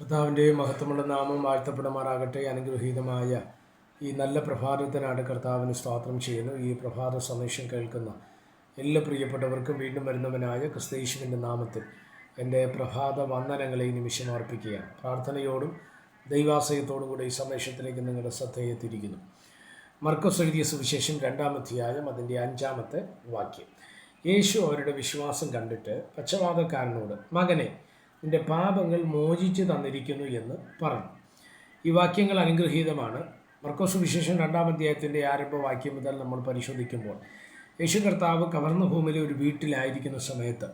കർത്താവിന്റെയും മഹത്വമുള്ള നാമം വാഴ്ത്തപ്പെടുമാറാകട്ടെ. അനുഗ്രഹീതമായ ഈ നല്ല പ്രഭാതത്തിനാണ് കർത്താവിന് സ്തോത്രം ചെയ്യുന്നു. ഈ പ്രഭാത സന്ദേശം കേൾക്കുന്ന എല്ലാ പ്രിയപ്പെട്ടവർക്കും വീണ്ടും വരുന്നവനായ ക്രിസ്തീശുവിന്റെ നാമത്തിൽ എന്റെ പ്രഭാത വന്ദനങ്ങളെ നിമിഷം അർപ്പിക്കുകയാണ്. പ്രാർത്ഥനയോടും ദൈവാശയത്തോടും കൂടെ ഈ സന്ദേശത്തിലേക്ക് നിങ്ങളുടെ ശ്രദ്ധയെ തിരിക്കുന്നു മർക്കസ് എഴുതിയ സുവിശേഷം രണ്ടാമധ്യായം അതിന്റെ അഞ്ചാമത്തെ വാക്യം. യേശു അവരുടെ വിശ്വാസം കണ്ടിട്ട് പക്ഷപാതക്കാരനോട് മകനെ നിന്റെ പാപങ്ങൾ മോചിച്ച് തന്നിരിക്കുന്നു എന്ന് പറഞ്ഞു. ഈ വാക്യങ്ങൾ അനുഗ്രഹീതമാണ്. മർക്കോസ് വിശേഷം രണ്ടാം അധ്യായത്തിന്റെ ആരംഭവാക്യം മുതൽ നമ്മൾ പരിശോധിക്കുമ്പോൾ യേശു കർത്താവ് കവർന്ന ഭൂമിയിലെ ഒരു വീട്ടിലായിരിക്കുന്ന സമയത്ത്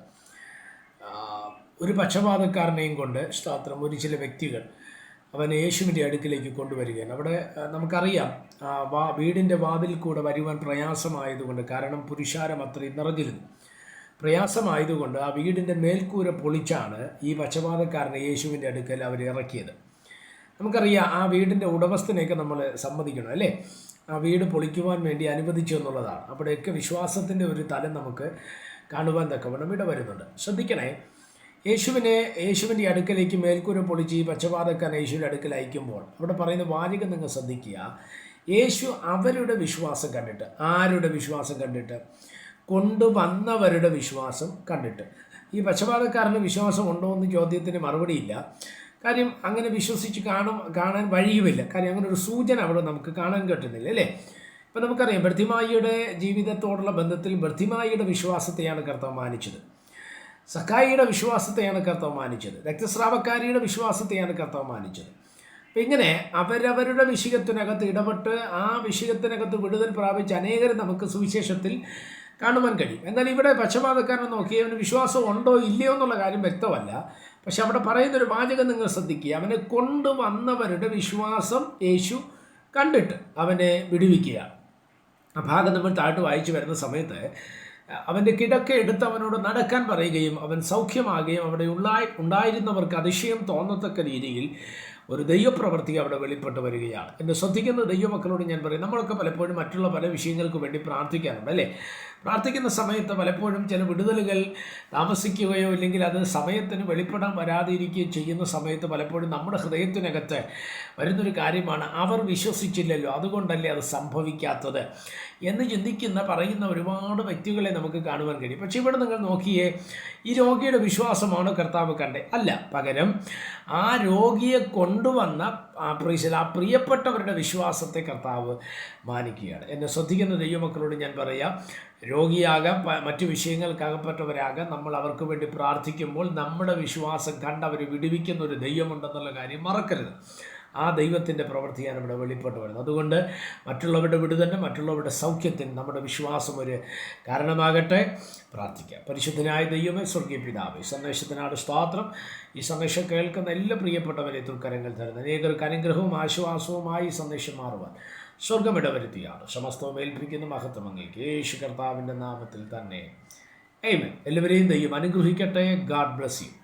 ഒരു പക്ഷപാതക്കാരനെയും കൊണ്ട് സ്തോത്രം ഒരു ചില വ്യക്തികൾ അവനെ യേശുവിന്റെ അടുക്കിലേക്ക് കൊണ്ടുവരികയാണ്. അവിടെ നമുക്കറിയാം വാ വീടിന്റെ വാതിൽ കൂടെ വരുവാൻ പ്രയാസമായതുകൊണ്ട് കാരണം പുരുഷാരം അത്രയും നിറഞ്ഞിരുന്നു. പ്രയാസമായതുകൊണ്ട് ആ വീടിന്റെ മേൽക്കൂര പൊളിച്ചാണ് ഈ പക്ഷപാതക്കാരനെ യേശുവിന്റെ അടുക്കൽ അവർ ഇറക്കിയത്. നമുക്കറിയാം ആ വീടിന്റെ ഉടമസ്ഥനെയൊക്കെ നമ്മൾ സമ്മതിക്കണം അല്ലേ? ആ വീട് പൊളിക്കുവാൻ വേണ്ടി അനുവദിച്ചു എന്നുള്ളതാണ്. അവിടെയൊക്കെ വിശ്വാസത്തിന്റെ ഒരു തലം നമുക്ക് കാണുവാൻ തക്കവണ്ണം ഇവിടെ വരുന്നുണ്ട് ശ്രദ്ധിക്കണേ യേശുവിനെ യേശുവിന്റെ അടുക്കലേക്ക് മേൽക്കൂര പൊളിച്ച് ഈ പച്ചപാതക്കാരൻ യേശുവിന്റെ അടുക്കൽ അയക്കുമ്പോൾ അവിടെ പറയുന്ന വാചകം നിങ്ങൾ ശ്രദ്ധിക്കുക. യേശു അവരുടെ വിശ്വാസം കണ്ടിട്ട് ആരുടെ വിശ്വാസം കണ്ടിട്ട്? കൊണ്ടുവന്നവരുടെ വിശ്വാസം കണ്ടിട്ട്. ഈ പക്ഷപാതക്കാരന് വിശ്വാസം ഉണ്ടോ എന്ന് ചോദ്യത്തിന് മറുപടിയില്ല. കാര്യം അങ്ങനെ വിശ്വസിച്ച് കാണും കാണാൻ വഴിയുമില്ല. കാര്യം അങ്ങനെ ഒരു സൂചന അവിടെ നമുക്ക് കാണാൻ കിട്ടുന്നില്ല അല്ലേ? ഇപ്പം നമുക്കറിയാം ബർത്തിമായിയുടെ ജീവിതത്തോടുള്ള ബന്ധത്തിൽ ബർത്തിമായിയുടെ വിശ്വാസത്തെയാണ് കർത്താവ് മാനിച്ചത്. സഖായിയുടെ വിശ്വാസത്തെയാണ് കർത്താവ് മാനിച്ചത്. രക്തസ്രാവക്കാരിയുടെ വിശ്വാസത്തെയാണ് കർത്താവ് മാനിച്ചത്. അപ്പം ഇങ്ങനെ അവരവരുടെ വിഷയത്തിനകത്ത് ഇടപെട്ട് ആ വിഷയത്തിനകത്ത് വിടുതൽ പ്രാപിച്ച് അനേകരും നമുക്ക് സുവിശേഷത്തിൽ കാണുവാൻ കഴിയും. എന്നാൽ ഇവിടെ പക്ഷപാതക്കാരനെ നോക്കി അവന് വിശ്വാസം ഉണ്ടോ ഇല്ലയോ എന്നുള്ള കാര്യം വ്യക്തമല്ല. പക്ഷെ അവിടെ പറയുന്നൊരു വാചകം നിങ്ങൾ ശ്രദ്ധിക്കുക. അവനെ കൊണ്ടുവന്നവരുടെ വിശ്വാസം യേശു കണ്ടിട്ട് അവനെ വിടുവിക്കുക. ആ ഭാഗം നമ്മൾ താഴ്ത്ത് വായിച്ചു വരുന്ന സമയത്ത് അവന്റെ കിടക്ക എടുത്ത് അവനോട് നടക്കാൻ പറയുകയും അവൻ സൗഖ്യമാകുകയും അവിടെ ഉണ്ടായി ഉണ്ടായിരുന്നവർക്ക് അതിശയം തോന്നത്തക്ക രീതിയിൽ ഒരു ദൈവപ്രവൃത്തി അവിടെ വെളിപ്പെട്ട് വരികയാണ്. എന്നെ ശ്രദ്ധിക്കുന്ന ദൈവമക്കളോട് ഞാൻ പറയും നമ്മളൊക്കെ പലപ്പോഴും മറ്റുള്ള പല വിഷയങ്ങൾക്ക് വേണ്ടി പ്രാർത്ഥിക്കാറുണ്ട് അല്ലേ? പ്രാർത്ഥിക്കുന്ന സമയത്ത് പലപ്പോഴും ചില വിടുതലുകൾ താമസിക്കുകയോ ഇല്ലെങ്കിൽ അത് സമയത്തിന് വെളിപ്പെടാൻ വരാതിരിക്കുകയോ ചെയ്യുന്ന സമയത്ത് പലപ്പോഴും നമ്മുടെ ഹൃദയത്തിനകത്ത് വരുന്നൊരു കാര്യമാണ് അവർ വിശ്വസിച്ചില്ലല്ലോ അതുകൊണ്ടല്ലേ അത് സംഭവിക്കാത്തത് എന്ന് ചിന്തിക്കുന്ന പറയുന്ന ഒരുപാട് വ്യക്തികളെ നമുക്ക് കാണുവാൻ കഴിയും. പക്ഷേ ഇവിടെ നിങ്ങൾ നോക്കിയേ ഈ രോഗിയുടെ വിശ്വാസമാണ് കർത്താവ് കണ്ടേ? അല്ല പകരം ആ രോഗിയെ കൊണ്ടുവന്ന ആ പ്രീശൽ ആ പ്രിയപ്പെട്ടവരുടെ വിശ്വാസത്തെ കർത്താവ് മാനിക്കുകയാണ്. എന്നെ ശ്രദ്ധിക്കുന്ന ദൈവമക്കളോട് ഞാൻ പറയാം രോഗിയാകാം മറ്റു വിഷയങ്ങൾക്കകപ്പെട്ടവരാകാം നമ്മൾ അവർക്ക് വേണ്ടി പ്രാർത്ഥിക്കുമ്പോൾ നമ്മുടെ വിശ്വാസം കണ്ട് അവർ വിടുവിക്കുന്ന ഒരു ദൈവമുണ്ടെന്നുള്ള കാര്യം മറക്കരുത്. ആ ദൈവത്തിന്റെ പ്രവൃത്തിയാണ് ഇവിടെ വെളിപ്പെട്ട് വരുന്നത്. അതുകൊണ്ട് മറ്റുള്ളവരുടെ വിടുതന്നെ മറ്റുള്ളവരുടെ സൗഖ്യത്തിന് നമ്മുടെ വിശ്വാസം ഒരു കാരണമാകട്ടെ. പ്രാർത്ഥിക്കാം. പരിശുദ്ധനായ ദൈവമേ സ്വർഗീയ പിതാവ് ഈ സന്ദേശത്തിനാട് സ്തോത്രം. ഈ സന്ദേശം കേൾക്കുന്ന എല്ലാ പ്രിയപ്പെട്ടവരെ തുർക്കരങ്ങൾ തരുന്ന അനേകർക്ക് അനുഗ്രഹവും ആശ്വാസവുമായി ഈ സന്ദേശം മാറുവാൻ സ്വർഗം ഇടവരുത്തിയാണ്. സമസ്തവും ഏൽപ്പിക്കുന്ന മഹത്വം അങ്ങേക്ക് യേശു കർത്താവിന്റെ നാമത്തിൽ തന്നെ. എയ്മൻ എല്ലാവരെയും ദൈവം അനുഗ്രഹിക്കട്ടെ. God bless you